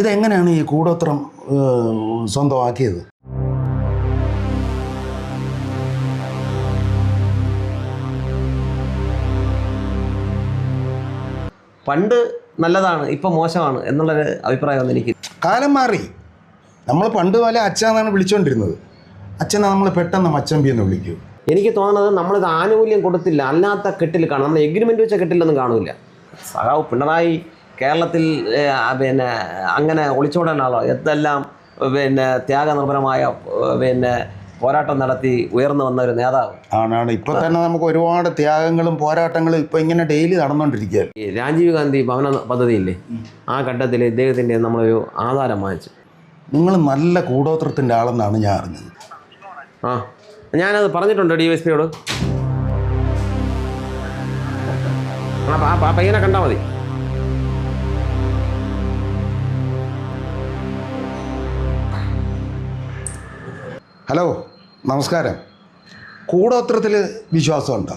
ഇതെങ്ങനെയാണ് ഈ കൂടോത്രം സ്വന്തമാക്കിയത്? പണ്ട് നല്ലതാണ് ഇപ്പം മോശമാണ് എന്നുള്ളൊരു അഭിപ്രായമാണ് എനിക്ക്. കാലം മാറി. നമ്മൾ പണ്ട് പോലെ അച്ഛനാണ് വിളിച്ചുകൊണ്ടിരുന്നത് അച്ഛനെ നമ്മൾ പെട്ടെന്ന് മച്ചമ്പി എന്ന് വിളിക്കൂ. എനിക്ക് തോന്നുന്നത് നമ്മളിത് ആനുകൂല്യം കൊടുത്തില്ല അല്ലാത്ത കെട്ടിൽ കാണും. നമ്മൾ എഗ്രിമെന്റ് വെച്ച കെട്ടിലൊന്നും കാണില്ല സഹാവ് പിണറായി കേരളത്തിൽ പിന്നെ അങ്ങനെ ഒളിച്ചോടാനാളോ എന്തെല്ലാം പിന്നെ ത്യാഗനിർഭരമായ പിന്നെ പോരാട്ടം നടത്തി ഉയർന്നു വന്ന ഒരു നേതാവ്? ആണാണ്. ഇപ്പൊ തന്നെ നമുക്ക് ഒരുപാട് ത്യാഗങ്ങളും പോരാട്ടങ്ങളും ഇപ്പൊ ഇങ്ങനെ ഡെയിലി നടന്നുകൊണ്ടിരിക്കുകയാണ് രാജീവ് ഗാന്ധി ഭവന പദ്ധതിയില്ലേ? ആ ഘട്ടത്തിൽ ഇദ്ദേഹത്തിന്റെ നമ്മളൊരു ആധാരം വാങ്ങിച്ചു. നിങ്ങൾ നല്ല കൂടോത്രത്തിന്റെ ആളെന്നാണ് ഞാൻ അറിഞ്ഞത്. ആ ഞാനത് പറഞ്ഞിട്ടുണ്ട് ഡി എസ് പിയോട് ആ പയ്യനെ കണ്ടാൽ മതി. ഹലോ നമസ്കാരം. കൂടോത്രത്തിൽ വിശ്വാസമുണ്ടോ?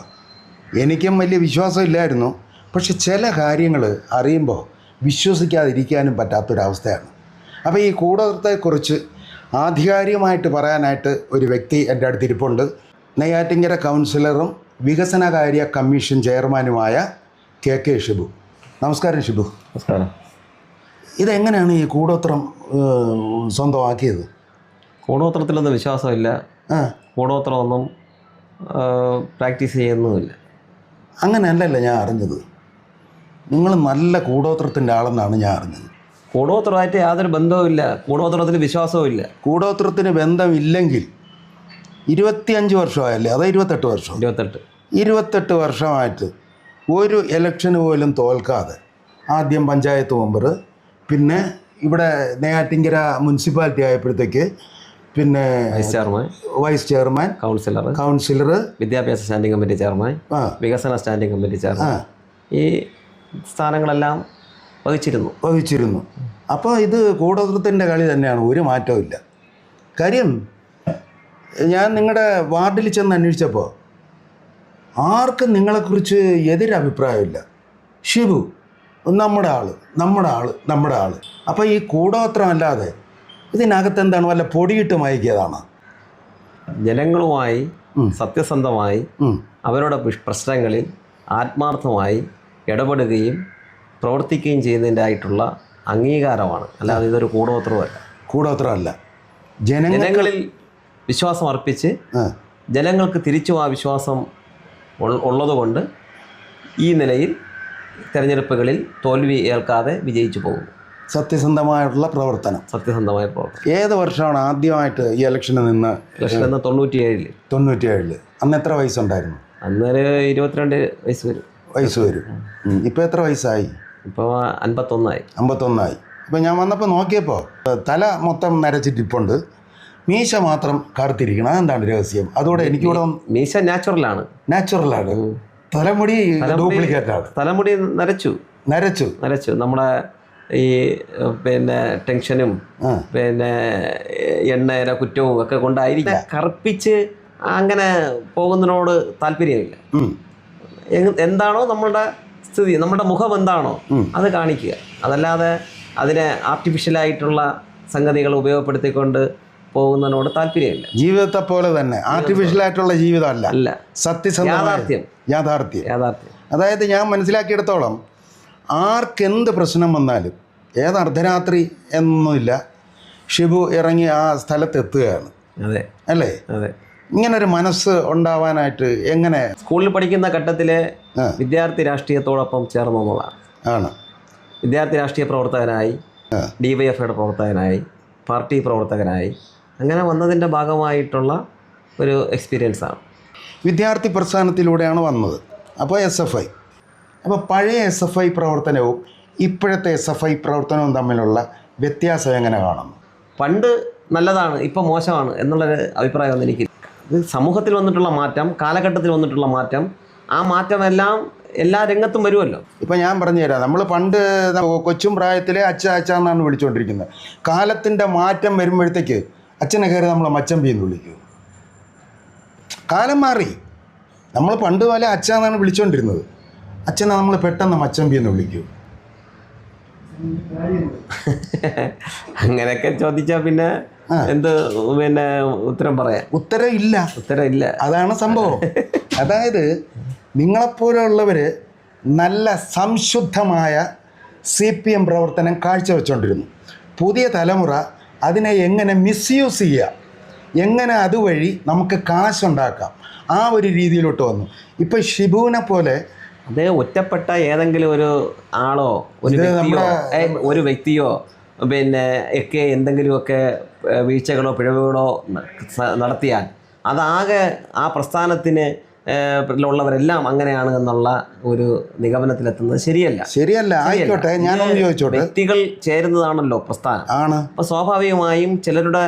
എനിക്കും വലിയ വിശ്വാസം ഇല്ലായിരുന്നു പക്ഷെ ചില കാര്യങ്ങൾ അറിയുമ്പോൾ വിശ്വസിക്കാതിരിക്കാനും പറ്റാത്തൊരവസ്ഥയാണ്. അപ്പോൾ ഈ കൂടോത്രത്തെക്കുറിച്ച് ആധികാരികമായിട്ട് പറയാനായിട്ട് ഒരു വ്യക്തി എന്റെ അടുത്ത് ഇരിപ്പുണ്ട് നെയ്യാറ്റിങ്കര കൗൺസിലറും വികസനകാര്യ കമ്മീഷൻ ചെയർമാനുമായ കെ കെ ഷിബു. നമസ്കാരം ഷിബു. നമസ്കാരം. ഇതെങ്ങനെയാണ് ഈ കൂടോത്രം സ്വന്തമാക്കിയത്? കൂടോത്രത്തിലൊന്നും വിശ്വാസമില്ല. കൂടോത്രമൊന്നും പ്രാക്ടീസ് ചെയ്യുന്നുമില്ല അങ്ങനെയല്ലല്ലോ ഞാൻ അറിഞ്ഞത്. നിങ്ങൾ നല്ല കൂടോത്രത്തിന്റെ ആളെന്നാണ് ഞാൻ അറിഞ്ഞത്. കൂടോത്രമായിട്ട് യാതൊരു ബന്ധവുമില്ല. കൂടോത്രത്തിൽ വിശ്വാസവും ഇല്ല കൂടോത്രത്തിന് ബന്ധമില്ലെങ്കിൽ ഇരുപത്തിയഞ്ച് വർഷമായല്ലേ? അതോ ഇരുപത്തെട്ട് വർഷം? ഇരുപത്തെട്ട്. ഇരുപത്തെട്ട് വർഷമായിട്ട് ഒരു ഇലക്ഷന് പോലും തോൽക്കാതെ ആദ്യം പഞ്ചായത്ത് മെമ്പർ പിന്നെ ഇവിടെ നെയ്യാറ്റിങ്കര മുനിസിപ്പാലിറ്റി ആയപ്പോഴത്തേക്ക് പിന്നെ vice chairman vice chairman councillor councillor വിദ്യാഭ്യാസ സ്റ്റാൻഡിംഗ് കമ്മിറ്റി ചെയർമാൻ വികസന സ്റ്റാൻഡിംഗ് കമ്മിറ്റി ചെയർമാൻ ഈ സ്ഥാനങ്ങളെല്ലാം വഹിച്ചിരുന്നു. വഹിച്ചിരുന്നു. അപ്പോൾ ഇത് കൂടോത്രത്തിന്റെ കളി തന്നെയാണ് ഒരു മാറ്റവും ഇല്ല. കാര്യം ഞാൻ നിങ്ങളുടെ വാർഡിൽ ചെന്ന് അന്വേഷിച്ചപ്പോൾ ആർക്കും നിങ്ങളെക്കുറിച്ച് എതിരഭിപ്രായമില്ല ഷിബു നമ്മുടെ ആൾ നമ്മുടെ ആൾ നമ്മുടെ ആൾ അപ്പോൾ ഈ കൂടോത്രം അല്ലാതെ ഇതിനകത്ത് എന്താണ് വല്ല പൊടിയിട്ട് മയക്കിയതാണ് ജനങ്ങളുമായി സത്യസന്ധമായി അവരുടെ പ്രശ്- പ്രശ്നങ്ങളിൽ ആത്മാർത്ഥമായി ഇടപെടുകയും പ്രവർത്തിക്കുകയും ചെയ്യുന്നതിന്റെ ആയിട്ടുള്ള അംഗീകാരമാണ്. അല്ലാതെ ഇതൊരു കൂടോത്രമല്ല. കൂടോത്രമല്ല. ജനങ്ങളിൽ വിശ്വാസം അർപ്പിച്ച് ജനങ്ങൾക്ക് തിരിച്ചും ആ വിശ്വാസം ഉള്ളതുകൊണ്ട് ഈ നിലയിൽ തെരഞ്ഞെടുപ്പുകളിൽ തോൽവി ഏൽക്കാതെ വിജയിച്ചു പോകുന്നു. സത്യസന്ധമായിട്ടുള്ള പ്രവർത്തനം. സത്യസന്ധമായ പ്രവർത്തനം. ഏത് വർഷമാണ് ആദ്യമായിട്ട് ഈ ഇലക്ഷനിൽ നിന്ന് ഇലക്ഷൻ എന്ന തൊണ്ണൂറ്റിയേഴിൽ തൊണ്ണൂറ്റിയേഴിൽ അന്ന് എത്ര വയസ്സുണ്ടായിരുന്നു? അന്നൊരു ഇരുപത്തിരണ്ട് വയസ്സ് വരും. വയസ്സ് വരും. ഇപ്പോൾ എത്ര വയസ്സായി? ഇപ്പോൾ അൻപത്തൊന്നായി. അമ്പത്തൊന്നായി അപ്പോൾ ഞാൻ വന്നപ്പോൾ നോക്കിയപ്പോൾ തല മൊത്തം നരച്ചിട്ടിപ്പുണ്ട് മീശ മാത്രം കറുത്തിരിക്കണം അതെന്താണ് രഹസ്യം? അതുകൂടെ എനിക്കിവിടെ മീശ നാച്ചുറലാണ് നാച്ചുറലാണ് തലമുടി ഡ്യൂപ്ലിക്കേറ്റ് ആണ്. തലമുടി നരച്ചു. നരച്ചു. നരച്ചു. നമ്മുടെ ഈ പിന്നെ ടെൻഷനും. പിന്നെ എണ്ണയുടെ കുറ്റവും ഒക്കെ കൊണ്ടായിരിക്കും. കറുപ്പിച്ച് അങ്ങനെ പോകുന്നതിനോട് താല്പര്യമില്ല. എന്താണോ നമ്മളുടെ സ്ഥിതി നമ്മുടെ മുഖം എന്താണോ. അത് കാണിക്കുക. അതല്ലാതെ അതിനെ ആർട്ടിഫിഷ്യലായിട്ടുള്ള സംഗതികൾ ഉപയോഗപ്പെടുത്തിക്കൊണ്ട് പോകുന്നതിനോട് താല്പര്യമില്ല. ജീവിതത്തെ പോലെ തന്നെ ആർട്ടിഫിഷ്യൽ ആയിട്ടുള്ള ജീവിതമല്ല. അല്ല. സത്യസന്ധ യാഥാർത്ഥ്യം. യാഥാർത്ഥ്യം. യാഥാർത്ഥ്യം. അതായത് ഞാൻ മനസ്സിലാക്കിയിടത്തോളം ആർക്കെന്ത് പ്രശ്നം വന്നാലും ഏത് അർദ്ധരാത്രി എന്നൊന്നുമില്ല. ഷിബു ഇറങ്ങി ആ സ്ഥലത്തെത്തുകയാണ്. അതെ. അല്ലേ? അതെ. ഇങ്ങനെ ഒരു മനസ്സ് ഉണ്ടാവാനായിട്ട് എങ്ങനെ? സ്കൂളിൽ പഠിക്കുന്ന ഘട്ടത്തിലെ വിദ്യാർത്ഥി രാഷ്ട്രീയത്തോടൊപ്പം ചേർന്നു വന്നതാണ് ആണ്. വിദ്യാർത്ഥി രാഷ്ട്രീയ പ്രവർത്തകനായി ഡി വൈ എഫ് ഐയുടെ പ്രവർത്തകനായി പാർട്ടി പ്രവർത്തകനായി. അങ്ങനെ വന്നതിന്റെ ഭാഗമായിട്ടുള്ള ഒരു എക്സ്പീരിയൻസ് ആണ്. വിദ്യാർത്ഥി പ്രസ്ഥാനത്തിലൂടെയാണ് വന്നത്. അപ്പോൾ എസ് എഫ് ഐ അപ്പോൾ പഴയ എസ് എഫ് ഐ പ്രവർത്തനവും ഇപ്പോഴത്തെ എസ് എഫ് ഐ പ്രവർത്തനവും തമ്മിലുള്ള വ്യത്യാസം എങ്ങനെ കാണുന്നു? പണ്ട് നല്ലതാണ് ഇപ്പോൾ മോശമാണ് എന്നുള്ളൊരു അഭിപ്രായമൊന്നും എനിക്ക് ഇത് സമൂഹത്തിൽ വന്നിട്ടുള്ള മാറ്റം കാലഘട്ടത്തിൽ വന്നിട്ടുള്ള മാറ്റം ആ മാറ്റമെല്ലാം എല്ലാ രംഗത്തും വരുമല്ലോ. ഇപ്പം ഞാൻ പറഞ്ഞു തരാം നമ്മൾ പണ്ട് കൊച്ചും പ്രായത്തിലെ അച്ഛ അച്ഛ എന്നാണ് വിളിച്ചുകൊണ്ടിരിക്കുന്നത് കാലത്തിന്റെ മാറ്റം വരുമ്പോഴത്തേക്ക് അച്ഛനെ കയറി നമ്മൾ മച്ചമ്പി എന്ന് വിളിക്കൂ. കാലം മാറി. നമ്മൾ പണ്ട് പോലെ അച്ഛ എന്നാണ് വിളിച്ചുകൊണ്ടിരുന്നത് അച്ഛനെ നമ്മൾ പെട്ടെന്ന് മച്ചമ്പി എന്ന് വിളിക്കൂ. അങ്ങനെയൊക്കെ ചോദിച്ചാൽ പിന്നെ എന്ത് പിന്നെ ഉത്തരം പറയാം. ഉത്തരം ഇല്ല. ഉത്തരം ഇല്ല. അതാണ് സംഭവം. അതായത് നിങ്ങളെപ്പോലുള്ളവർ നല്ല സംശുദ്ധമായ സി പി എം പ്രവർത്തനം കാഴ്ചവെച്ചുകൊണ്ടിരുന്നു പുതിയ തലമുറ അതിനെ എങ്ങനെ മിസ്യൂസ് ചെയ്യാം? എങ്ങനെ അതുവഴി നമുക്ക് കാശുണ്ടാക്കാം? ആ ഒരു രീതിയിലോട്ട് വന്നു. ഇപ്പം ഷിബുവിനെ പോലെ അത് ഒറ്റപ്പെട്ട ഏതെങ്കിലും ഒരു ആളോ ഒരു വ്യക്തിയോ ഒരു വ്യക്തിയോ പിന്നെ ഒക്കെ എന്തെങ്കിലുമൊക്കെ വീഴ്ചകളോ പിഴവുകളോ നടത്തിയാൽ അതാകെ ആ പ്രസ്ഥാനത്തിന് ഉള്ളവരെല്ലാം അങ്ങനെയാണ് എന്നുള്ള ഒരു നിഗമനത്തിലെത്തുന്നത് ശരിയല്ല. ശരിയല്ല. ആയിക്കോട്ടെ ഞാനൊന്ന് ചോദിച്ചോട്ടെ? വ്യക്തികൾ ചേരുന്നതാണല്ലോ പ്രസ്ഥാനം. ആണ്. അപ്പോൾ സ്വാഭാവികമായും ചിലരുടെ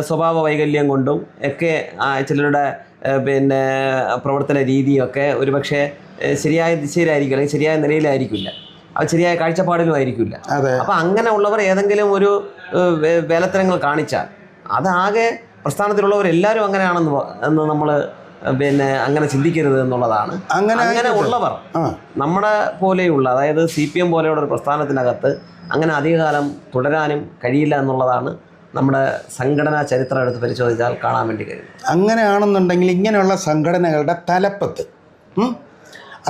സ്വഭാവ വൈകല്യം കൊണ്ടും ഒക്കെ ചിലരുടെ പിന്നെ പ്രവർത്തന രീതിയൊക്കെ ഒരുപക്ഷെ പക്ഷേ ശരിയായ ദിശയിലായിരിക്കും അല്ലെങ്കിൽ ശരിയായ നിലയിലായിരിക്കില്ല. അത് ശരിയായ കാഴ്ചപ്പാടിലും ആയിരിക്കില്ല അപ്പൊ അങ്ങനെ ഉള്ളവർ ഏതെങ്കിലും ഒരു വേലത്തരങ്ങൾ കാണിച്ചാൽ അതാകെ പ്രസ്ഥാനത്തിലുള്ളവരെല്ലാവരും അങ്ങനെയാണെന്ന് പ- എന്ന് നമ്മൾ പിന്നെ അങ്ങനെ ചിന്തിക്കരുത് എന്നുള്ളതാണ്. അങ്ങനെ അങ്ങനെ ഉള്ളവർ നമ്മുടെ പോലെയുള്ള അതായത് സി പി എം പോലെയുള്ള ഒരു പ്രസ്ഥാനത്തിനകത്ത് അങ്ങനെ അധികകാലം തുടരാനും കഴിയില്ല എന്നുള്ളതാണ് നമ്മുടെ സംഘടനാ ചരിത്രം എടുത്ത് പരിശോധിച്ചാൽ കാണാൻ വേണ്ടി കഴിയും. അങ്ങനെയാണെന്നുണ്ടെങ്കിൽ ഇങ്ങനെയുള്ള സംഘടനകളുടെ തലപ്പത്ത്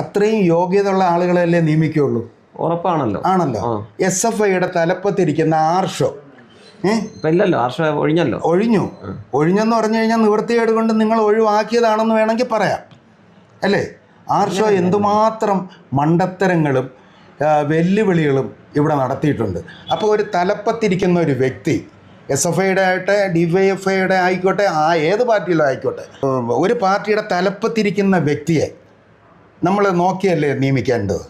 അത്രയും യോഗ്യതയുള്ള ആളുകളല്ലേ നിയമിക്കുകയുള്ളൂ? ഉറപ്പാണല്ലോ. ആണല്ലോ. എസ് എഫ് ഐയുടെ തലപ്പത്തിരിക്കുന്ന ആർഷോ ഏല്ലോ ആർഷോ ഇല്ലല്ലോ ആർഷോ ഒഴിഞ്ഞല്ലോ. ഒഴിഞ്ഞു. ഒഴിഞ്ഞെന്ന് പറഞ്ഞു കഴിഞ്ഞാൽ നിവൃത്തികേട് കൊണ്ട് നിങ്ങൾ ഒഴിവാക്കിയതാണെന്ന് വേണമെങ്കിൽ പറയാം. അല്ലേ? ആർഷോ എന്തുമാത്രം മണ്ടത്തരങ്ങളും വെല്ലുവിളികളും ഇവിടെ നടത്തിയിട്ടുണ്ട്. അപ്പോൾ ഒരു തലപ്പത്തിരിക്കുന്ന ഒരു വ്യക്തി എസ് എഫ് ഐയുടെ ആയിട്ട് ഡി വൈ എഫ് ഐയുടെ ആയിക്കോട്ടെ ആ ഏത് പാർട്ടിയിലും ആയിക്കോട്ടെ. ഒരു പാർട്ടിയുടെ തലപ്പത്തിരിക്കുന്ന വ്യക്തിയെ നമ്മൾ നോക്കിയല്ലേ നിയമിക്കേണ്ടത്?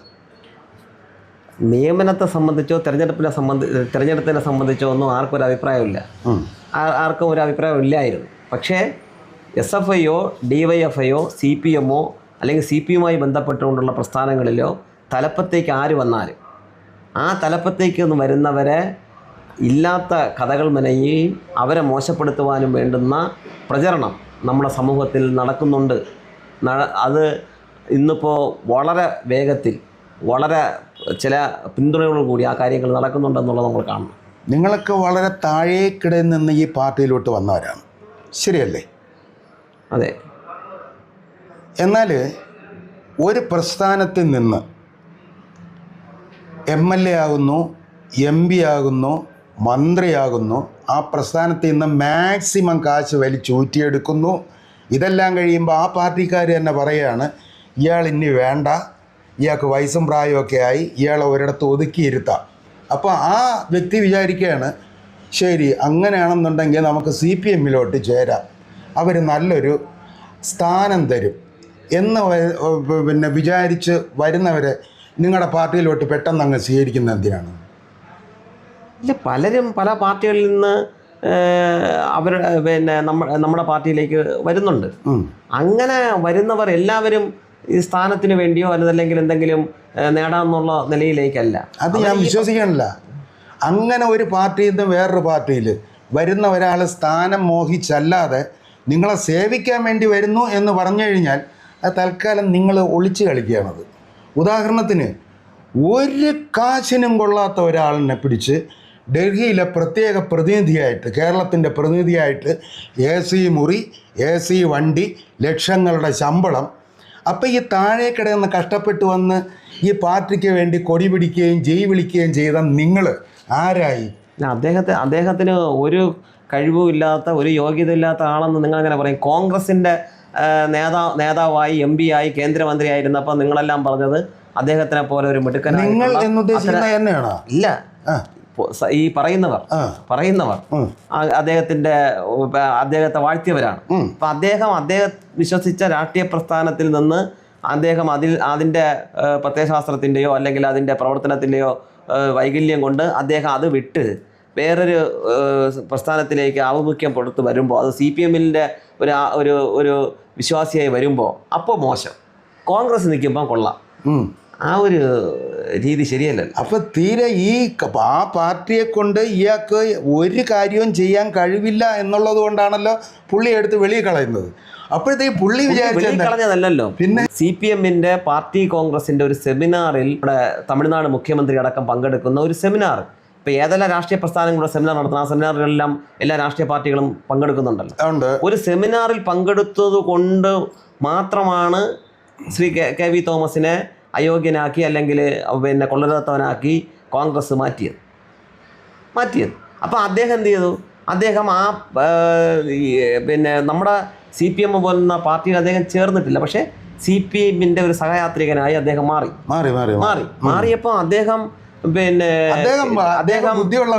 നിയമനത്തെ സംബന്ധിച്ചോ തെരഞ്ഞെടുപ്പിനെ സംബന്ധിച്ച് തെരഞ്ഞെടുപ്പിനെ സംബന്ധിച്ചോ ഒന്നും ആർക്കും ഒരു അഭിപ്രായമില്ല. ആർക്കും ഒരു അഭിപ്രായം ഇല്ലായിരുന്നു. പക്ഷേ എസ് എഫ് ഐയോ ഡി വൈ എഫ് ഐയോ സി പി എമ്മോ അല്ലെങ്കിൽ സി പി യുമായി ബന്ധപ്പെട്ടുകൊണ്ടുള്ള പ്രസ്ഥാനങ്ങളിലോ തലപ്പത്തേക്ക് ആര് വന്നാലും ആ തലപ്പത്തേക്ക് ഒന്ന് വരുന്നവരെ ഇല്ലാത്ത കഥകൾ മെനയുകയും അവരെ മോശപ്പെടുത്തുവാനും വേണ്ടുന്ന പ്രചരണം നമ്മുടെ സമൂഹത്തിൽ നടക്കുന്നുണ്ട്. അത് ഇന്നിപ്പോൾ വളരെ വേഗത്തിൽ വളരെ ചില പിന്തുണയോട് കൂടി ആ കാര്യങ്ങൾ നടക്കുന്നുണ്ടെന്നുള്ളത് നമ്മൾ കാണണം. നിങ്ങളൊക്കെ വളരെ താഴേക്കിടയിൽ നിന്ന് ഈ പാർട്ടിയിലോട്ട് വന്നവരാണ്. ശരിയല്ലേ? അതെ. എന്നാൽ ഒരു പ്രസ്ഥാനത്തിൽ നിന്ന് എം എൽ എ ആകുന്നു എം പി ആകുന്നു മന്ത്രിയാകുന്നു. ആ പ്രസ്ഥാനത്തിൽ നിന്ന് മാക്സിമം കാശ് വലിച്ചൂറ്റിയെടുക്കുന്നു ഇതെല്ലാം കഴിയുമ്പോൾ ആ പാർട്ടിക്കാർ തന്നെ പറയുകയാണ് ഇയാൾ ഇനി വേണ്ട. ഇയാൾക്ക് വയസ്സും പ്രായമൊക്കെ ആയി. ഇയാളെ ഒരിടത്ത് ഒതുക്കിയിരുത്താം അപ്പോൾ ആ വ്യക്തി വിചാരിക്കുകയാണ് ശരി അങ്ങനെയാണെന്നുണ്ടെങ്കിൽ നമുക്ക് സി പി എമ്മിലോട്ട് ചേരാം. അവർ നല്ലൊരു സ്ഥാനം തരും. എന്ന് പിന്നെ വിചാരിച്ച് വരുന്നവരെ നിങ്ങളുടെ പാർട്ടിയിലോട്ട് പെട്ടെന്ന് അങ്ങ് സ്വീകരിക്കുന്ന എന്തിനാണ്? ഇല്ല പലരും പല പാർട്ടികളിൽ നിന്ന് അവരുടെ പിന്നെ നമ്മ നമ്മുടെ പാർട്ടിയിലേക്ക് വരുന്നുണ്ട്. അങ്ങനെ വരുന്നവർ എല്ലാവരും ഈ സ്ഥാനത്തിന് വേണ്ടിയോ അല്ലെങ്കിൽ എന്തെങ്കിലും നേടാമെന്നുള്ള നിലയിലേക്കല്ല. അത് ഞാൻ വിശ്വസിക്കണില്ല. അങ്ങനെ ഒരു പാർട്ടിയിൽ നിന്ന് വേറൊരു പാർട്ടിയിൽ വരുന്ന ഒരാൾ സ്ഥാനം മോഹിച്ചല്ലാതെ നിങ്ങളെ സേവിക്കാൻ വേണ്ടി വരുന്നു എന്ന് പറഞ്ഞു കഴിഞ്ഞാൽ അത് തൽക്കാലം നിങ്ങൾ ഒളിച്ചു കളിക്കുകയാണത്. ഉദാഹരണത്തിന് ഒരു കാശിനും കൊള്ളാത്ത ഒരാളിനെ പിടിച്ച് ഡൽഹിയിലെ പ്രത്യേക പ്രതിനിധിയായിട്ട് കേരളത്തിന്റെ പ്രതിനിധിയായിട്ട് എ സി മുറി എ സി വണ്ടി ലക്ഷങ്ങളുടെ ശമ്പളം. അപ്പോൾ ഈ താഴെ കിടന്ന് കഷ്ടപ്പെട്ട് വന്ന് ഈ പാർട്ടിക്ക് വേണ്ടി കൊടി പിടിക്കുകയും ജെയ് വിളിക്കുകയും ചെയ്ത നിങ്ങൾ ആരായി? അദ്ദേഹത്തെ അദ്ദേഹത്തിന് ഒരു കഴിവും ഇല്ലാത്ത ഒരു യോഗ്യത ഇല്ലാത്ത ആളെന്ന് നിങ്ങൾ അങ്ങനെ പറയും കോൺഗ്രസിന്റെ നേതാ നേതാവായി എം പി ആയി കേന്ദ്രമന്ത്രിയായിരുന്നപ്പോൾ നിങ്ങളെല്ലാം പറഞ്ഞത് അദ്ദേഹത്തിനെ പോലെ ഒരു നിങ്ങൾ എന്നുദ്ദേശിക്കുന്നത് തന്നെയാണോ ഇല്ല. ഈ പറയുന്നവർ പറയുന്നവർ അദ്ദേഹത്തിന്റെ അദ്ദേഹത്തെ വാഴ്ത്തിയവരാണ്. അപ്പൊ അദ്ദേഹം അദ്ദേഹം വിശ്വസിച്ച രാഷ്ട്രീയ പ്രസ്ഥാനത്തിൽ നിന്ന് അദ്ദേഹം അതിൽ അതിന്റെ പ്രത്യയശാസ്ത്രത്തിന്റെയോ അല്ലെങ്കിൽ അതിന്റെ പ്രവർത്തനത്തിന്റെയോ ഏഹ്, വൈകല്യം കൊണ്ട് അദ്ദേഹം അത് വിട്ട് വേറൊരു പ്രസ്ഥാനത്തിലേക്ക് ആഭിമുഖ്യം കൊടുത്ത് വരുമ്പോൾ അത് സി പി എമ്മിന്റെ ഒരു ഒരു ഒരു വിശ്വാസിയായി വരുമ്പോൾ അപ്പോൾ മോശം. കോൺഗ്രസ് നിൽക്കുമ്പോൾ കൊള്ളാം. ആ ഒരു രീതി ശരിയല്ലല്ലോ അപ്പൊ തീരെ ഈ ആ പാർട്ടിയെ കൊണ്ട് ഇയാൾക്ക് ഒരു കാര്യവും ചെയ്യാൻ കഴിവില്ല എന്നുള്ളത് കൊണ്ടാണല്ലോ പുള്ളി എടുത്ത് വെളിയിൽ കളയുന്നത്. ഈ പുള്ളി കളഞ്ഞതല്ലല്ലോ. പിന്നെ? സി പി എമ്മിന്റെ പാർട്ടി കോൺഗ്രസിന്റെ ഒരു സെമിനാറിൽ ഇവിടെ തമിഴ്നാട് മുഖ്യമന്ത്രി അടക്കം പങ്കെടുക്കുന്ന ഒരു സെമിനാർ. ഇപ്പൊ ഏതെല്ലാം രാഷ്ട്രീയ പ്രസ്ഥാനങ്ങളുടെ സെമിനാർ നടത്തുന്ന ആ സെമിനാറിലെല്ലാം എല്ലാ രാഷ്ട്രീയ പാർട്ടികളും പങ്കെടുക്കുന്നുണ്ടല്ലോ. ഒരു സെമിനാറിൽ പങ്കെടുത്തത് കൊണ്ട് മാത്രമാണ് ശ്രീ കെ വി തോമസിനെ അയോഗ്യനാക്കി അല്ലെങ്കിൽ പിന്നെ കൊള്ളരാത്തവനാക്കി കോൺഗ്രസ് മാറ്റിയത്. മാറ്റിയത്. അപ്പോൾ അദ്ദേഹം എന്ത് ചെയ്തു? അദ്ദേഹം ആ പിന്നെ നമ്മുടെ സി പി എം പോലുള്ള പാർട്ടിയിൽ അദ്ദേഹം ചേർന്നിട്ടില്ല. പക്ഷേ സി പി എമ്മിന്റെ ഒരു സഹയാത്രികനായി അദ്ദേഹം മാറി. മാറി മാറി മാറി. മാറിയപ്പോൾ അദ്ദേഹം പിന്നെ അദ്ദേഹം അദ്ദേഹം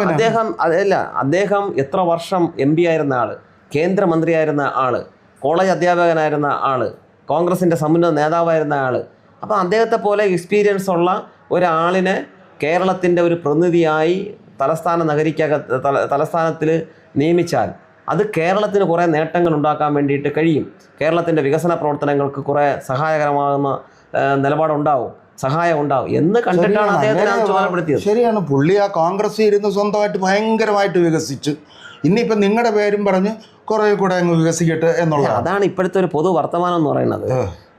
അദ്ദേഹം അല്ല അദ്ദേഹം എത്ര വർഷം എം പി ആയിരുന്ന ആൾ കേന്ദ്രമന്ത്രിയായിരുന്ന ആൾ കോളേജ് അധ്യാപകനായിരുന്ന ആൾ കോൺഗ്രസിന്റെ സമുന്നത നേതാവായിരുന്ന ആൾ അപ്പോൾ അദ്ദേഹത്തെ പോലെ എക്സ്പീരിയൻസ് ഉള്ള ഒരാളിനെ കേരളത്തിന്റെ ഒരു പ്രതിനിധിയായി തലസ്ഥാന നഗരിക്കകത്ത് തല തലസ്ഥാനത്തിൽ നിയമിച്ചാൽ അത് കേരളത്തിന് കുറേ നേട്ടങ്ങൾ ഉണ്ടാക്കാൻ വേണ്ടിയിട്ട് കഴിയും. കേരളത്തിന്റെ വികസന പ്രവർത്തനങ്ങൾക്ക് കുറേ സഹായകരമാകുന്ന നിലപാടുണ്ടാവും. സഹായം ഉണ്ടാവും എന്ന് കണ്ടിട്ടാണ് അദ്ദേഹത്തിന് ചുമതലപ്പെടുത്തിയത് ശരിയാണ്. പുള്ളി ആ കോൺഗ്രസ് ഇരുന്ന് സ്വന്തമായിട്ട് ഭയങ്കരമായിട്ട് വികസിച്ചു. ഇനിയിപ്പം നിങ്ങളുടെ പേരും പറഞ്ഞ് കുറേ കൂടെ അങ്ങ് വികസിക്കട്ടെ എന്നുള്ളത് അതാണ് ഇപ്പോഴത്തെ ഒരു പൊതു വർത്തമാനം എന്ന് പറയുന്നത്.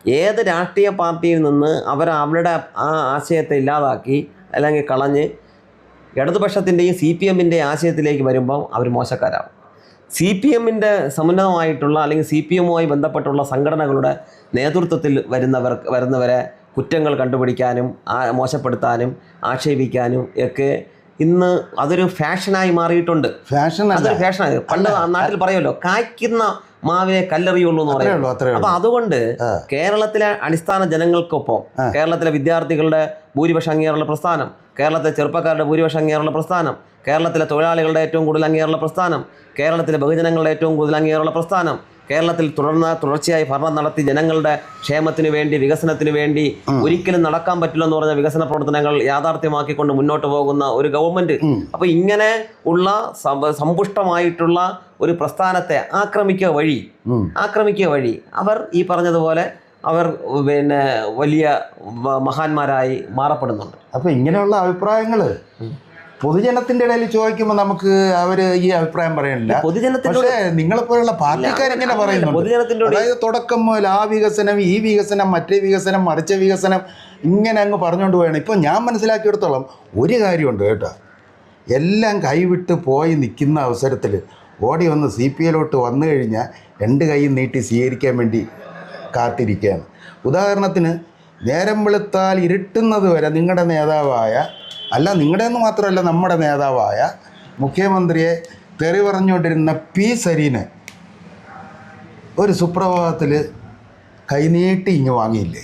ഏത് രാഷ്ട്രീയ പാർട്ടിയിൽ നിന്ന് അവർ അവരുടെ ആ ആശയത്തെ ഇല്ലാതാക്കി അല്ലെങ്കിൽ കളഞ്ഞ് ഇടതുപക്ഷത്തിന്റെയും സി പി എമ്മിന്റെ ആശയത്തിലേക്ക് വരുമ്പോൾ അവർ മോശക്കാരാകും സി പി എമ്മിന്റെ സമുന്നതമായിട്ടുള്ള അല്ലെങ്കിൽ സി പി എമ്മുമായി ബന്ധപ്പെട്ടുള്ള സംഘടനകളുടെ നേതൃത്വത്തിൽ വരുന്നവർ വരുന്നവരെ കുറ്റങ്ങൾ കണ്ടുപിടിക്കാനും ആ മോശപ്പെടുത്താനും ആക്ഷേപിക്കാനും ഒക്കെ ഇന്ന് അതൊരു ഫാഷനായി മാറിയിട്ടുണ്ട്. ഫാഷൻ അതൊരു ഫാഷനായി. പണ്ട് നാട്ടിൽ പറയുമല്ലോ കായ്ക്കുന്ന മാവിനെ കല്ലെറിയുള്ളൂ എന്ന് പറയുന്നത്. പറയും അപ്പൊ അതുകൊണ്ട് കേരളത്തിലെ അടിസ്ഥാന ജനങ്ങൾക്കൊപ്പം കേരളത്തിലെ വിദ്യാർത്ഥികളുടെ ഭൂരിപക്ഷം അംഗീകാരമുള്ള പ്രസ്ഥാനം കേരളത്തിലെ ചെറുപ്പക്കാരുടെ ഭൂരിപക്ഷം അംഗീകാരമുള്ള പ്രസ്ഥാനം കേരളത്തിലെ തൊഴിലാളികളുടെ ഏറ്റവും കൂടുതൽ അംഗീകാരമുള്ള പ്രസ്ഥാനം കേരളത്തിലെ ബഹുജനങ്ങളുടെ ഏറ്റവും കൂടുതൽ അംഗീകാരമുള്ള പ്രസ്ഥാനം കേരളത്തിൽ തുടർന്ന് തുടർച്ചയായി ഭരണം നടത്തി ജനങ്ങളുടെ ക്ഷേമത്തിന് വേണ്ടി വികസനത്തിന് വേണ്ടി ഒരിക്കലും നടക്കാൻ പറ്റില്ല എന്ന് പറഞ്ഞ വികസന പ്രവർത്തനങ്ങൾ യാഥാർത്ഥ്യമാക്കിക്കൊണ്ട് മുന്നോട്ട് പോകുന്ന ഒരു ഗവൺമെന്റ്. അപ്പൊ ഇങ്ങനെ ഉള്ള സമ്പുഷ്ടമായിട്ടുള്ള ഒരു പ്രസ്ഥാനത്തെ ആക്രമിക്കുക വഴി ആക്രമിക്കുക വഴി അവർ ഈ പറഞ്ഞതുപോലെ അവർ പിന്നെ വലിയ മഹാന്മാരായി മാറപ്പെടുന്നുണ്ട്. അപ്പൊ ഇങ്ങനെയുള്ള അഭിപ്രായങ്ങൾ പൊതുജനത്തിന്റെ ഇടയിൽ ചോദിക്കുമ്പോൾ നമുക്ക് അവർ ഈ അഭിപ്രായം പറയണില്ല. പക്ഷേ നിങ്ങളെ പോലുള്ള പാർട്ടിക്കാരെങ്ങനെ പറയുന്നുണ്ട്? അതായത് തുടക്കം മുതൽ ആ വികസനം ഈ വികസനം മറ്റേ വികസനം മറിച്ച വികസനം ഇങ്ങനെ അങ്ങ് പറഞ്ഞുകൊണ്ട് പോയാണ്. ഇപ്പം ഞാൻ മനസ്സിലാക്കിയെടുത്തോളം ഒരു കാര്യമുണ്ട് കേട്ടോ. എല്ലാം കൈവിട്ട് പോയി നിൽക്കുന്ന അവസരത്തിൽ ഓടി വന്ന് സി പി എല്ലോട്ട് വന്നു കഴിഞ്ഞാൽ രണ്ട് കൈയും നീട്ടി സ്വീകരിക്കാൻ വേണ്ടി കാത്തിരിക്കുകയാണ്. ഉദാഹരണത്തിന് നേരം വെളുത്താൽ ഇരുട്ടുന്നത് വരെ നിങ്ങളുടെ നേതാവായ അല്ല നിങ്ങളുടെ എന്ന് മാത്രമല്ല നമ്മുടെ നേതാവായ മുഖ്യമന്ത്രിയെ തെറി പറഞ്ഞുകൊണ്ടിരുന്ന പി സരീനെ ഒരു സുപ്രഭാതത്തിൽ കൈനീട്ടി ഇങ്ങ് വാങ്ങിയില്ലേ?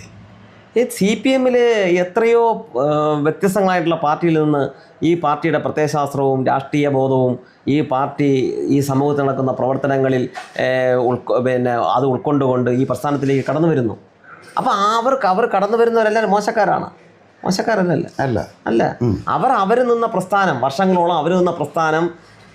സി പി എമ്മിൽ എത്രയോ വ്യത്യസ്തങ്ങളായിട്ടുള്ള പാർട്ടിയിൽ നിന്ന് ഈ പാർട്ടിയുടെ പ്രത്യയശാസ്ത്രവും രാഷ്ട്രീയ ബോധവും ഈ പാർട്ടി ഈ സമൂഹത്തിൽ നടക്കുന്ന പ്രവർത്തനങ്ങളിൽ ഉൾക്കൊ പിന്നെ അത് ഉൾക്കൊണ്ടുകൊണ്ട് ഈ പ്രസ്ഥാനത്തിലേക്ക് കടന്നു വരുന്നു. അപ്പോൾ അവർക്ക് അവർ കടന്നു വരുന്നവരെല്ലാം മോശക്കാരാണ്. മോശക്കാരല്ലല്ല അല്ല. അല്ല. അവർ അവർ നിന്ന പ്രസ്ഥാനം വർഷങ്ങളോളം അവർ നിന്ന പ്രസ്ഥാനം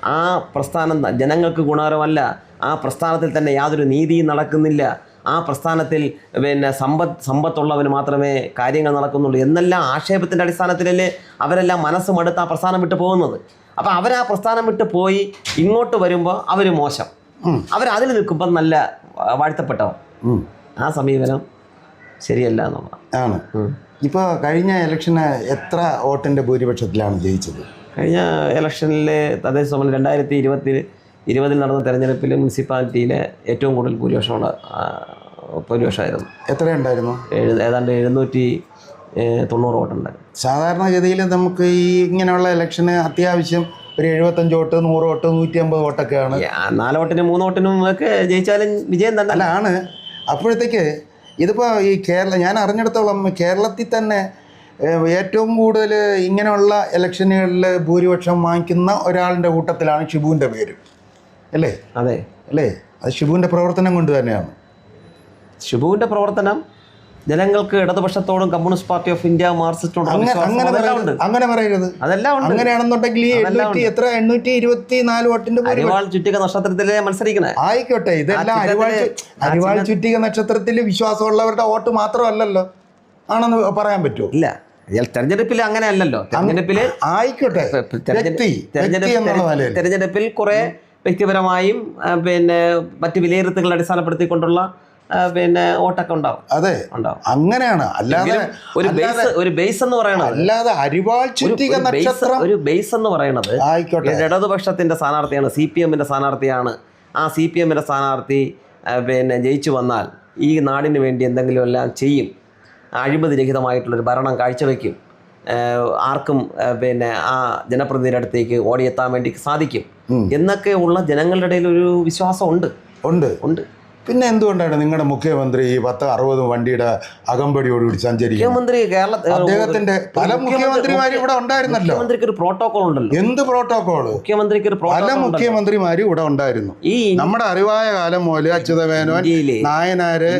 ആ പ്രസ്ഥാനം ജനങ്ങൾക്ക് ഗുണകരമല്ല. ആ പ്രസ്ഥാനത്തിൽ തന്നെ യാതൊരു നീതിയും നടക്കുന്നില്ല. ആ പ്രസ്ഥാനത്തിൽ പിന്നെ സമ്പത്ത് സമ്പത്തുള്ളവന് മാത്രമേ കാര്യങ്ങൾ നടക്കുന്നുള്ളൂ എന്നെല്ലാം ആക്ഷേപത്തിന്റെ അടിസ്ഥാനത്തിലല്ലേ അവരെല്ലാം മനസ്സ് മടുത്ത് ആ പ്രസ്ഥാനം വിട്ട് പോകുന്നത്. അപ്പോൾ അവർ ആ പ്രസ്ഥാനം വിട്ട് പോയി ഇങ്ങോട്ട് വരുമ്പോൾ അവർ മോശം. അവരതിൽ അവർ അതിൽ നിൽക്കുമ്പോൾ നല്ല വാഴ്ത്തപ്പെട്ടോ വാഴ്ത്തപ്പെട്ടവർ. ആ സമീപനം ശരിയല്ല എന്നുള്ളതാണ് ആണ്. ഇപ്പോൾ കഴിഞ്ഞ ഇലക്ഷന് എത്ര വോട്ടിന്റെ ഭൂരിപക്ഷത്തിലാണ് ജയിച്ചത്? കഴിഞ്ഞ ഇലക്ഷനിലെ തദ്ദേശ സ്വയം രണ്ടായിരത്തി ഇരുപത്തി ഇരുപതിൽ നടന്ന തെരഞ്ഞെടുപ്പിൽ മുനിസിപ്പാലിറ്റിയിലെ ഏറ്റവും കൂടുതൽ ഭൂരിപക്ഷമുള്ള ഭൂരിപക്ഷമായിരുന്നു. എത്രയുണ്ടായിരുന്നു? എഴു ഏതാണ്ട് എഴുന്നൂറ്റി തൊണ്ണൂറ് വോട്ടുണ്ടായിരുന്നു. സാധാരണഗതിയിൽ നമുക്ക് ഈ ഇങ്ങനെയുള്ള ഇലക്ഷന് അത്യാവശ്യം ഒരു എഴുപത്തഞ്ച് വോട്ട് നൂറ് വോട്ട് നൂറ്റി അമ്പത് വോട്ടൊക്കെയാണ് നാല് വോട്ടിനും മൂന്ന് വോട്ടിനും ഒക്കെ ജയിച്ചാലും വിജയം തന്നെ. അല്ല ആണ്. അപ്പോഴത്തേക്ക് ഇതിപ്പോൾ ഈ കേരള ഞാൻ അറിഞ്ഞിടത്തോളം കേരളത്തിൽ തന്നെ ഏറ്റവും കൂടുതൽ ഇങ്ങനെയുള്ള ഇലക്ഷനുകളിൽ ഭൂരിപക്ഷം വാങ്ങിക്കുന്ന ഒരാളുടെ കൂട്ടത്തിലാണ് ഷിബുവിന്റെ പേര്. അല്ലേ? അതെ. അല്ലേ? അത് ഷിബുവിന്റെ പ്രവർത്തനം കൊണ്ട് തന്നെയാണ്. ഷിബുവിന്റെ പ്രവർത്തനം ജനങ്ങൾക്ക് ഇടതുപക്ഷത്തോടും കമ്മ്യൂണിസ്റ്റ് പാർട്ടി ഓഫ് ഇന്ത്യ മാർക്സിസ്റ്റോടും അങ്ങനെ അതെല്ലാം പറയരുത്. ഉണ്ട്. അങ്ങനെയാണെന്നുണ്ടെങ്കിൽ ഈ അതെല്ലാം എണ്ണൂറ്റി എത്ര എണ്ണൂറ്റി ഇരുപത്തി നാല് വോട്ടിന്റെ അരിവാൾ ചുറ്റിക നക്ഷത്രത്തിലെ മത്സരിക്കണേ? ആയിക്കോട്ടെ ഇതെല്ലാം അരിവാൾ ചുറ്റിക നക്ഷത്രത്തിൽ വിശ്വാസമുള്ളവരുടെ വോട്ട് മാത്രമല്ലല്ലോ. ആണെന്ന് പറയാൻ പറ്റുമോ? ഇല്ല. തെരഞ്ഞെടുപ്പിൽ അങ്ങനെ അല്ലല്ലോ തെരഞ്ഞെടുപ്പിൽ ആയിക്കോട്ടെ. തെരഞ്ഞെടുപ്പിൽ കുറെ വ്യക്തിപരമായും പിന്നെ മറ്റ് വിലയിരുത്തലുകൾ അടിസ്ഥാനപ്പെടുത്തിക്കൊണ്ടുള്ള പിന്നെ ഓട്ടൊക്കെ ഉണ്ടാവും. അതെ. അങ്ങനെയാണ്. അല്ലാതെ ഒരു ബേസ് ഒരു ബേസ് എന്ന് പറയുന്നത് അല്ലാതെ അരിവാൾ ചുറ്റിക നക്ഷത്രം ഒരു ബേസ് എന്ന് പറയുന്നത് ആയിക്കോട്ടെ. ഇടതുപക്ഷത്തിന്റെ സ്ഥാനാർത്ഥിയാണ് സി പി എമ്മിന്റെ സ്ഥാനാർത്ഥിയാണ്. ആ സി പി എമ്മിന്റെ സ്ഥാനാർത്ഥി പിന്നെ ജയിച്ചു വന്നാൽ ഈ നാടിന് വേണ്ടി എന്തെങ്കിലും എല്ലാം ചെയ്യും. അഴിമതി രഹിതമായിട്ടുള്ളൊരു ഭരണം കാഴ്ചവെക്കും. ആർക്കും പിന്നെ ആ ജനപ്രതിനിധിയുടെ അടുത്തേക്ക് ഓടിയെത്താൻ വേണ്ടി സാധിക്കും. എന്നൊക്കെ ഉള്ള ജനങ്ങളുടെ ഇടയിൽ ഒരു വിശ്വാസം ഉണ്ട്. ഉണ്ട്. ഉണ്ട്. പിന്നെ എന്തുകൊണ്ടാണ് നിങ്ങളുടെ മുഖ്യമന്ത്രി ഈ പത്ത് അറുപത് വണ്ടിയുടെ അകമ്പടിയോടുകൂടി സഞ്ചരിക്കുന്നത്? മുഖ്യമന്ത്രി കേരള അദ്ദേഹത്തിന്റെ പല മുഖ്യമന്ത്രിമാരും ഇവിടെ ഉണ്ടായിരുന്നല്ലോ. മുഖ്യമന്ത്രിക്ക് ഒരു പ്രോട്ടോകോൾ ഉണ്ടല്ലോ. എന്ത് പ്രോട്ടോകോൾ മുഖ്യമന്ത്രിക്ക് ഒരു പല മുഖ്യമന്ത്രിമാരും ഇവിടെ ഉണ്ടായിരുന്നു. ഈ നമ്മുടെ അറിവായ കാലം മുതൽ അച്യുതമേനോൻ നായനാര്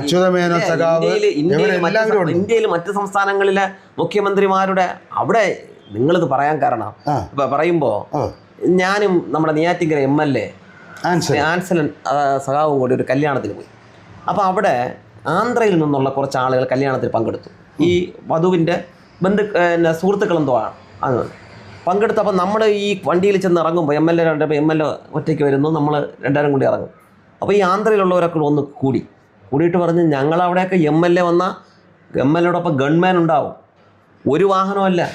അച്യുതമേനോൻ സഖാവ് ഇന്ത്യയിലെ മറ്റു സംസ്ഥാനങ്ങളിലെ മുഖ്യമന്ത്രിമാരുടെ അവിടെ നിങ്ങളിത് പറയാൻ കാരണം. പറയുമ്പോ ഞാനും നമ്മുടെ Neyyattinkara M L A Ansalan സഖാവും കൂടി ഒരു കല്യാണത്തിന് പോയി. അപ്പോൾ അവിടെ ആന്ധ്രയിൽ നിന്നുള്ള കുറച്ച് ആളുകൾ കല്യാണത്തിൽ പങ്കെടുത്തു. ഈ വധുവിന്റെ ബന്ധു പിന്നെ സുഹൃത്തുക്കളെന്തോ ആണ് പങ്കെടുത്തപ്പോൾ നമ്മൾ ഈ വണ്ടിയിൽ ചെന്ന് ഇറങ്ങുമ്പോൾ എം എൽ എ രണ്ട് എം എൽ എ ഒറ്റയ്ക്ക് വരുന്നു നമ്മൾ രണ്ടാരും കൂടി ഇറങ്ങും. അപ്പോൾ ഈ ആന്ധ്രയിലുള്ളവരൊക്കെ ഒന്ന് കൂടി. കൂടിയിട്ട് പറഞ്ഞ് ഞങ്ങളവിടെയൊക്കെ എം എൽ എ വന്ന എം എൽ എയോടൊപ്പം ഗൺമാൻ ഉണ്ടാവും. ഒരു വാഹനമല്ല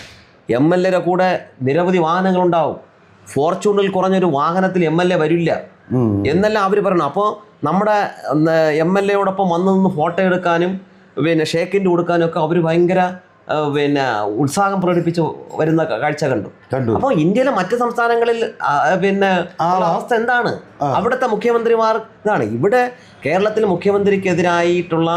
എം എൽ എയുടെ കൂടെ നിരവധി വാഹനങ്ങളുണ്ടാവും. ഫോർച്യൂണിൽ കുറഞ്ഞൊരു വാഹനത്തിൽ എം എൽ എ വരില്ല. എന്നെല്ലാം അവർ പറയണം. അപ്പോൾ നമ്മുടെ എം എൽ എയോടൊപ്പം വന്ന് നിന്ന് ഫോട്ടോ എടുക്കാനും പിന്നെ ഷേക്കിന്റെ കൊടുക്കാനും ഒക്കെ അവർ ഭയങ്കര പിന്നെ ഉത്സാഹം പ്രകടിപ്പിച്ച് വരുന്ന കാഴ്ച കണ്ടു. കണ്ടു. അപ്പോൾ ഇന്ത്യയിലെ മറ്റ് സംസ്ഥാനങ്ങളിൽ പിന്നെ അവസ്ഥ എന്താണ്? അവിടുത്തെ മുഖ്യമന്ത്രിമാർ ഇതാണ്. ഇവിടെ കേരളത്തിൽ മുഖ്യമന്ത്രിക്കെതിരായിട്ടുള്ള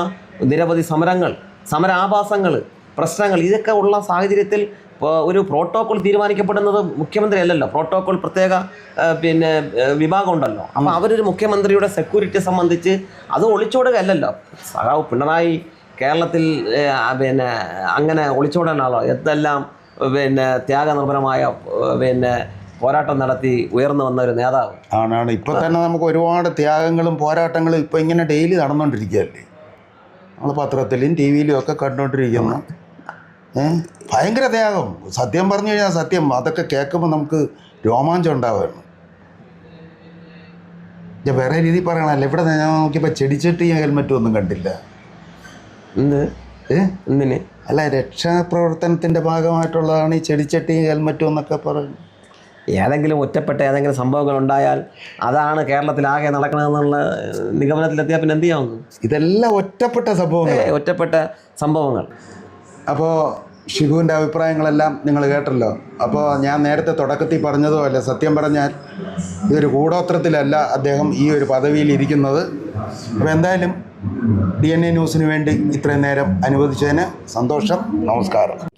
നിരവധി സമരങ്ങൾ സമരാഭാസങ്ങൾ പ്രശ്നങ്ങൾ ഇതൊക്കെ ഉള്ള സാഹചര്യത്തിൽ ഇപ്പോൾ ഒരു പ്രോട്ടോകോൾ തീരുമാനിക്കപ്പെടുന്നത് മുഖ്യമന്ത്രി അല്ലല്ലോ. പ്രോട്ടോകോൾ പ്രത്യേക പിന്നെ വിഭാഗം ഉണ്ടല്ലോ. അപ്പോൾ അവരൊരു മുഖ്യമന്ത്രിയുടെ സെക്യൂരിറ്റി സംബന്ധിച്ച് അത് ഒളിച്ചോടുകയല്ലല്ലോ. സഖാവ് പിണറായി കേരളത്തിൽ പിന്നെ അങ്ങനെ ഒളിച്ചോടാനാണോ? എന്തെല്ലാം പിന്നെ ത്യാഗനിർഭരമായ പിന്നെ പോരാട്ടം നടത്തി ഉയർന്നു വന്ന ഒരു നേതാവ്? ആണാണ്. ഇപ്പൊ തന്നെ നമുക്ക് ഒരുപാട് ത്യാഗങ്ങളും പോരാട്ടങ്ങളും ഇപ്പൊ ഇങ്ങനെ ഡെയിലി നടന്നുകൊണ്ടിരിക്കുകയല്ലേ നമ്മൾ പത്രത്തിലും ടി വിയിലും ഒക്കെ കണ്ടുകൊണ്ടിരിക്കുന്നു ഭയങ്കര ത്യാഗം. സത്യം പറഞ്ഞു കഴിഞ്ഞാൽ സത്യം. അതൊക്കെ കേൾക്കുമ്പോൾ നമുക്ക് രോമാഞ്ചം ഉണ്ടാവുകയാണ്. ഞാൻ വേറെ രീതി പറയണല്ലോ ഇവിടെ ഞാൻ നോക്കിയപ്പോൾ ചെടിച്ചട്ടി ഹെൽമെറ്റും ഒന്നും കണ്ടില്ല. എന്ത്? എന്തിന്? അല്ല രക്ഷാപ്രവർത്തനത്തിന്റെ ഭാഗമായിട്ടുള്ളതാണ് ഈ ചെടിച്ചട്ടി ഹെൽമെറ്റും എന്നൊക്കെ പറയുന്നത്. ഏതെങ്കിലും ഒറ്റപ്പെട്ട ഏതെങ്കിലും സംഭവങ്ങൾ ഉണ്ടായാൽ അതാണ് കേരളത്തിലാകെ നടക്കണമെന്നുള്ള നിഗമനത്തിലെത്തിയാൽ പിന്നെ എന്ത് ചെയ്യാവുന്നു ഇതെല്ലാം ഒറ്റപ്പെട്ട സംഭവങ്ങൾ ഒറ്റപ്പെട്ട സംഭവങ്ങൾ. അപ്പോൾ ഷിഹുവിന്റെ അഭിപ്രായങ്ങളെല്ലാം നിങ്ങൾ കേട്ടല്ലോ. അപ്പോൾ ഞാൻ നേരത്തെ തുടക്കത്തിൽ പറഞ്ഞതുമല്ല സത്യം പറഞ്ഞാൽ ഇതൊരു കൂടോത്രത്തിലല്ല അദ്ദേഹം ഈ ഒരു പദവിയിൽ ഇരിക്കുന്നത്. അപ്പോൾ എന്തായാലും ഡി എൻ എ ന്യൂസിന് വേണ്ടി ഇത്രയും നേരം അനുവദിച്ചതിന് സന്തോഷം. നമസ്കാരം.